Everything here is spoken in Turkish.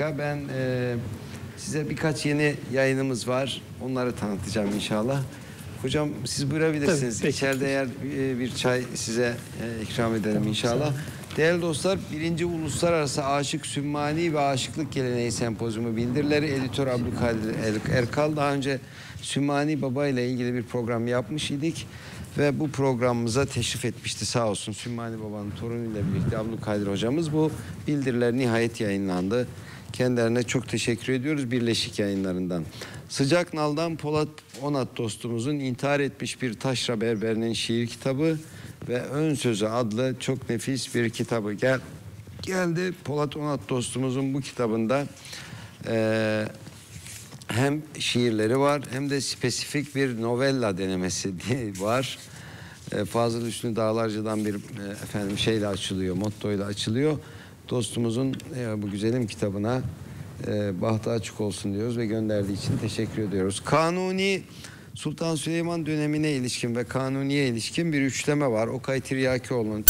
Ben e, size birkaç yeni yayınımız var. Onları tanıtacağım inşallah. Hocam siz buyurabilirsiniz. Tabii, peki. İçeride yer e, bir çay size e, ikram edelim inşallah. Değerli dostlar, birinci Uluslararası Aşık Sümmani ve Aşıklık Geleneği Sempozyumu bildirileri Editör Abdülkadir Er- Erkal daha önce Sümmani Baba ile ilgili bir program yapmış idik ve bu programımıza teşrif etmişti sağ olsun Sümmani Baba'nın torunuyla birlikte Abdülkadir hocamız bu bildiriler nihayet yayınlandı. Kendilerine çok teşekkür ediyoruz Birleşik Yayınlarından. Sıcak Nal'dan Polat Onat dostumuzun intihar etmiş bir taşra berberinin şiir kitabı ve Ön Sözü adlı çok nefis bir kitabı gel geldi. Polat Onat dostumuzun bu kitabında eee, hem şiirleri var hem de spesifik bir novella denemesi var. E, Fazıl Hüsnü Dağlarca'dan bir e, efendim şeyle açılıyor, mottoyla açılıyor. Dostumuzun e, bu güzelim kitabına e, bahtı açık olsun diyoruz ve gönderdiği için teşekkür ediyoruz. Kanuni Sultan Süleyman dönemine ilişkin ve Kanuni'ye ilişkin bir üçleme var. Okay Tiryakioğlu'nun